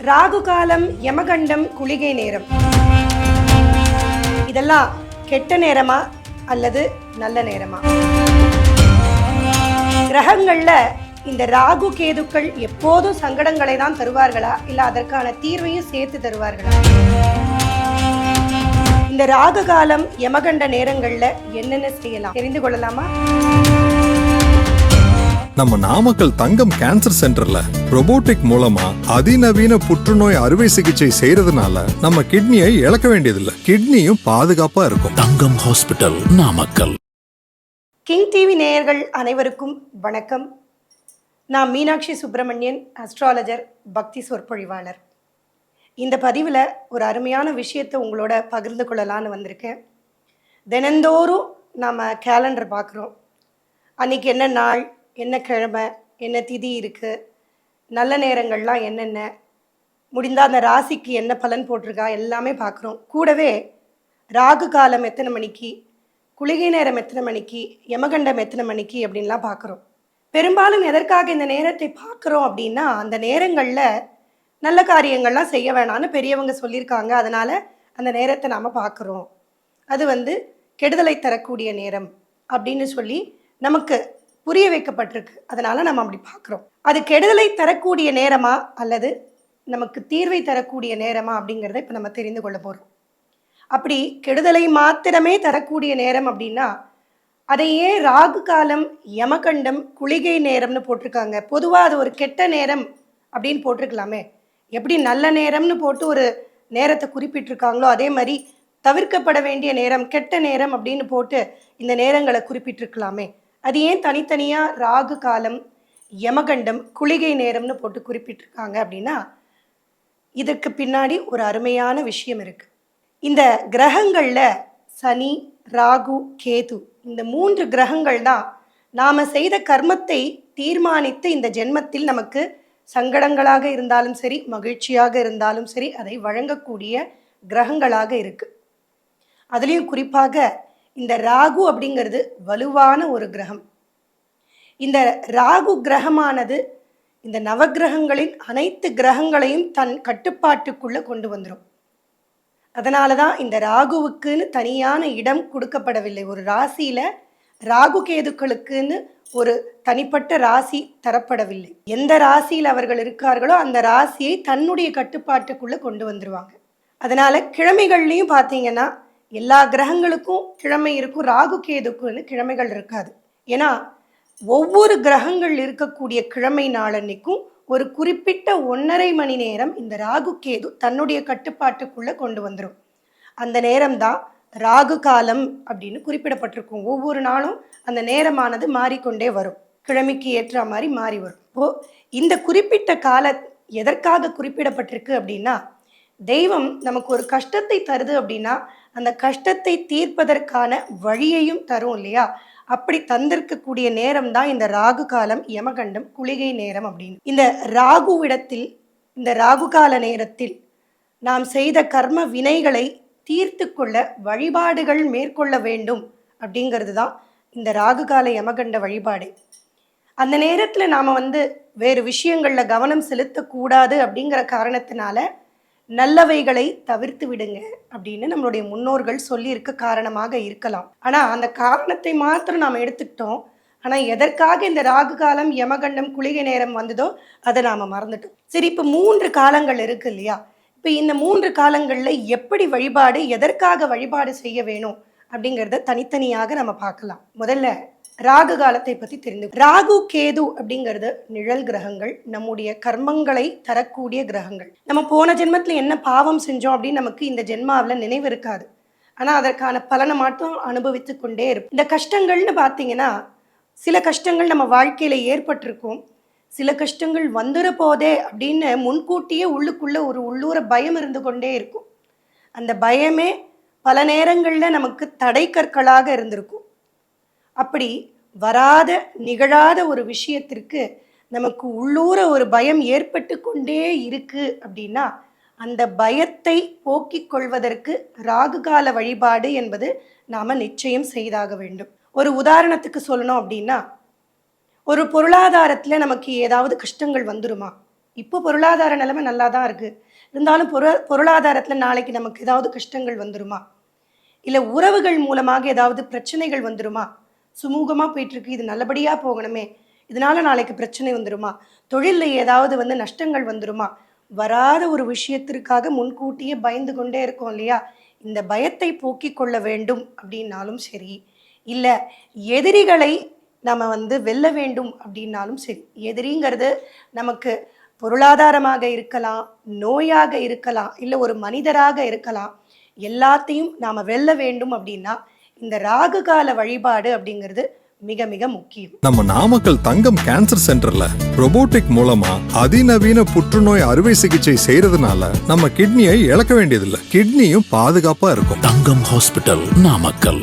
ராகு காலம் யமகண்டம் குளிகை நேரம். இதெல்லாம் கெட்ட நேரமா அல்லது நல்ல நேரமா? கிரகங்கள்ல இந்த ராகு கேதுக்கள் எப்போதும் சங்கடங்களை தான் தருவார்களா? இல்ல அதற்கான தீர்வையும் சேர்த்து தருவார்களா? இந்த ராகு காலம் யமகண்ட நேரங்கள்ல என்னென்ன செய்யலாம்? தெரிந்து கொள்ளலாமா? நம்ம நாமக்கல் தங்கம் கேன்சர் சென்டர்ல robotic மூலமா அதிநவீன புற்றுநோய் அறுவை சிகிச்சை செய்யறதுனால நம்ம கிட்னியை இழக்க வேண்டியதில்லை. கிட்னியும் பாதுகாப்பா இருக்கும். Thangam hospital Namakkal. King TV நேயர்கள் அனைவருக்கும் வணக்கம். நான் மீனாட்சி சுப்பிரமணியன் அஸ்ட்ராலஜர் பக்தி சொற்பொழிவாளர். இந்த பதிவில் ஒரு அருமையான விஷயத்தை உங்களோட பகிர்ந்து கொள்ளலான்னு வந்திருக்கேன். தினந்தோறும் நம்ம கேலண்டர் பார்க்குறோம். அன்னைக்கு என்ன நாள் என்ன கிழமை என்ன திதி இருக்குது நல்ல நேரங்கள்லாம் என்னென்ன முடிந்தால் அந்த ராசிக்கு என்ன பலன் போட்டிருக்கா எல்லாமே பார்க்குறோம் கூடவே ராகு காலம் எத்தனை மணிக்கு குளிகை நேரம் எத்தனை மணிக்கு யமகண்டம் எத்தனை மணிக்கு அப்படின்லாம் பார்க்குறோம் பெரும்பாலும் எதற்காக இந்த நேரத்தை பார்க்குறோம் அப்படின்னா அந்த நேரங்களில் நல்ல காரியங்கள்லாம் செய்ய வேணாம்னு பெரியவங்க சொல்லியிருக்காங்க. அதனால் அந்த நேரத்தை நாம் பார்க்குறோம் அது வந்து கெடுதலை தரக்கூடிய நேரம் அப்படின்னு சொல்லி நமக்கு புரிய வைக்கப்பட்டிருக்கு. அதனால் நம்ம அப்படி பார்க்குறோம். அது கெடுதலை தரக்கூடிய நேரமா அல்லது நமக்கு தீர்வை தரக்கூடிய நேரமா அப்படிங்கிறத இப்போ நம்ம தெரிந்து கொள்ள போகிறோம் அப்படி கெடுதலை மாத்திரமே தரக்கூடிய நேரம் அப்படின்னா அதையே ராகு காலம் யமகண்டம் குளிகை நேரம்னு போட்டிருக்காங்க. பொதுவாக அது ஒரு கெட்ட நேரம் அப்படின்னு போட்டிருக்கலாமே. எப்படி நல்ல நேரம்னு போட்டு ஒரு நேரத்தை குறிப்பிட்டிருக்காங்களோ அதே மாதிரி தவிர்க்கப்பட வேண்டிய நேரம் கெட்ட நேரம் அப்படின்னு போட்டு இந்த நேரங்களை குறிப்பிட்டிருக்கலாமே. அது ஏன் தனித்தனியாக ராகு காலம் யமகண்டம் குளிகை நேரம்னு போட்டு குறிப்பிட்டிருக்காங்க அப்படின்னா இதுக்கு பின்னாடி ஒரு அருமையான விஷயம் இருக்குது இந்த கிரகங்களில் சனி ராகு கேது இந்த மூன்று கிரகங்கள் தான் நாம் செய்த கர்மத்தை தீர்மானித்து இந்த ஜென்மத்தில் நமக்கு சங்கடங்களாக இருந்தாலும் சரி மகிழ்ச்சியாக இருந்தாலும் சரி அதை வழங்கக்கூடிய கிரகங்களாக இருக்கு. அதுலேயும் குறிப்பாக இந்த ராகு அப்படிங்கிறது வலுவான ஒரு கிரகம். இந்த ராகு கிரகமானது இந்த நவக்கிரகங்களின் அனைத்து கிரகங்களையும் தன் கட்டுப்பாட்டுக்குள்ளே கொண்டு வந்துடும் அதனால தான் இந்த ராகுவுக்குன்னு தனியான இடம் கொடுக்கப்படவில்லை. ஒரு ராசியில் ராகு கேதுக்களுக்குன்னு ஒரு தனிப்பட்ட ராசி தரப்படவில்லை. எந்த ராசியில் அவர்கள் இருக்கார்களோ அந்த ராசியை தன்னுடைய கட்டுப்பாட்டுக்குள்ளே கொண்டு வந்துடுவாங்க அதனால் கிழமைகள்லையும் பார்த்தீங்கன்னா எல்லா கிரகங்களுக்கும் கிழமை இருக்கும் ராகு கேதுக்குன்னு கிழமைகள் இருக்காது. ஏன்னா ஒவ்வொரு கிரகங்கள் இருக்கக்கூடிய கிழமை நாளன்னைக்கும் ஒரு குறிப்பிட்ட ஒன்றரை மணி நேரம் இந்த ராகு கேது தன்னுடைய கட்டுப்பாட்டுக்குள்ளே கொண்டு வந்துடும் அந்த நேரம்தான் ராகு காலம் அப்படின்னு குறிப்பிடப்பட்டிருக்கும். ஒவ்வொரு நாளும் அந்த நேரமானது மாறிக்கொண்டே வரும். கிழமைக்கு ஏற்ற மாதிரி மாறி வரும். இப்போ இந்த குறிப்பிட்ட கால எதற்காக குறிப்பிடப்பட்டிருக்கு அப்படின்னா தெய்வம் நமக்கு ஒரு கஷ்டத்தை தருது அப்படின்னா அந்த கஷ்டத்தை தீர்ப்பதற்கான வழியையும் தரும் இல்லையா? அப்படி தந்திருக்கக்கூடிய நேரம் தான் இந்த ராகு காலம் யமகண்டம் குளிகை நேரம் அப்படின்னு. இந்த ராகுவிடத்தில் இந்த ராகு கால நேரத்தில் நாம் செய்த கர்ம வினைகளை தீர்த்து கொள்ள வழிபாடுகள் மேற்கொள்ள வேண்டும் அப்படிங்கிறது தான் இந்த ராகு கால யமகண்ட வழிபாடு. அந்த நேரத்தில் நாம் வந்து வேறு விஷயங்களில் கவனம் செலுத்தக்கூடாது அப்படிங்கிற காரணத்தினால நல்லவைகளை தவிர்த்து விடுங்க அப்படின்னு நம்மளுடைய முன்னோர்கள் சொல்லியிருக்க காரணமாக இருக்கலாம். ஆனால் அந்த காரணத்தை மாத்திரம் நாம் எடுத்துக்கிட்டோம். ஆனால் எதற்காக இந்த ராகு காலம் யமகண்டம் குளிகை நேரம் வந்ததோ அதை நாம் மறந்துட்டோம். சரி இப்போ மூன்று காலங்கள் இருக்கு இல்லையா? இப்போ இந்த மூன்று காலங்களில் எப்படி வழிபாடு எதற்காக வழிபாடு செய்ய வேணும் அப்படிங்கிறத தனித்தனியாக நம்ம பார்க்கலாம். முதல்ல ராகு காலத்தை பற்றி தெரிந்து ராகு கேது அப்படிங்கிறது நிழல் கிரகங்கள் நம்முடைய கர்மங்களை தரக்கூடிய கிரகங்கள். நம்ம போன ஜென்மத்தில் என்ன பாவம் செஞ்சோம் அப்படின்னு நமக்கு இந்த ஜென்மாவில் நினைவு இருக்காது. ஆனால் அதற்கான பலனை மட்டும் அனுபவித்து கொண்டே இருக்கும் இந்த கஷ்டங்கள்னு பார்த்தீங்கன்னா சில கஷ்டங்கள் நம்ம வாழ்க்கையில் ஏற்பட்டிருக்கும். சில கஷ்டங்கள் வந்துட போதே அப்படின்னு முன்கூட்டியே உள்ளுக்குள்ள ஒரு உள்ளூர பயம் இருந்து கொண்டே இருக்கும். அந்த பயமே பல நேரங்களில் நமக்கு தடை கற்களாக இருந்திருக்கும். அப்படி வராத நிகழாத ஒரு விஷயத்திற்கு நமக்கு உள்ளூர ஒரு பயம் ஏற்பட்டு கொண்டே இருக்கு அப்படின்னா அந்த பயத்தை போக்கிக் கொள்வதற்கு ராகுகால வழிபாடு என்பது நாம் நிச்சயம் செய்தாக வேண்டும். ஒரு உதாரணத்துக்கு சொல்லணும் அப்படின்னா ஒரு பொருளாதாரத்தில் நமக்கு ஏதாவது கஷ்டங்கள் வந்துருமா? இப்போ பொருளாதார நிலைமை நல்லா தான் இருக்குது இருந்தாலும் பொரு பொருளாதாரத்தில் நாளைக்கு நமக்கு ஏதாவது கஷ்டங்கள் வந்துருமா? இல்லை உறவுகள் மூலமாக ஏதாவது பிரச்சனைகள் வந்துருமா? சுமூகமாக போயிட்டுருக்கு. இது நல்லபடியாக போகணுமே. இதனால நாளைக்கு பிரச்சனை வந்துருமா? தொழிலில் ஏதாவது வந்து நஷ்டங்கள் வந்துருமா? வராத ஒரு விஷயத்திற்காக முன்கூட்டியே பயந்து கொண்டே இருக்கோம் இல்லையா? இந்த பயத்தை போக்கிக் கொள்ள வேண்டும் அப்படின்னாலும் சரி. இல்லை எதிரிகளை நம்ம வந்து வெல்ல வேண்டும் அப்படின்னாலும் சரி. எதிரிங்கிறது நமக்கு பொருளாதாரமாக இருக்கலாம் நோயாக இருக்கலாம் இல்லை ஒரு மனிதராக இருக்கலாம். எல்லாத்தையும் நாம் வெல்ல வேண்டும் அப்படின்னா இந்த ராகு கால வழிபாடு அப்படிங்கிறது மிக மிக முக்கியம். நம்ம நாமக்கல் தங்கம் கேன்சர் சென்டர்ல robotic மூலமா அதிநவீன புற்றுநோய் அறுவை சிகிச்சை செய்யறதுனால நம்ம கிட்னியை இழக்க வேண்டியதில்லை. கிட்னியும் பாதுகாப்பா இருக்கும். தங்கம் ஹாஸ்பிட்டல் நாமக்கல்.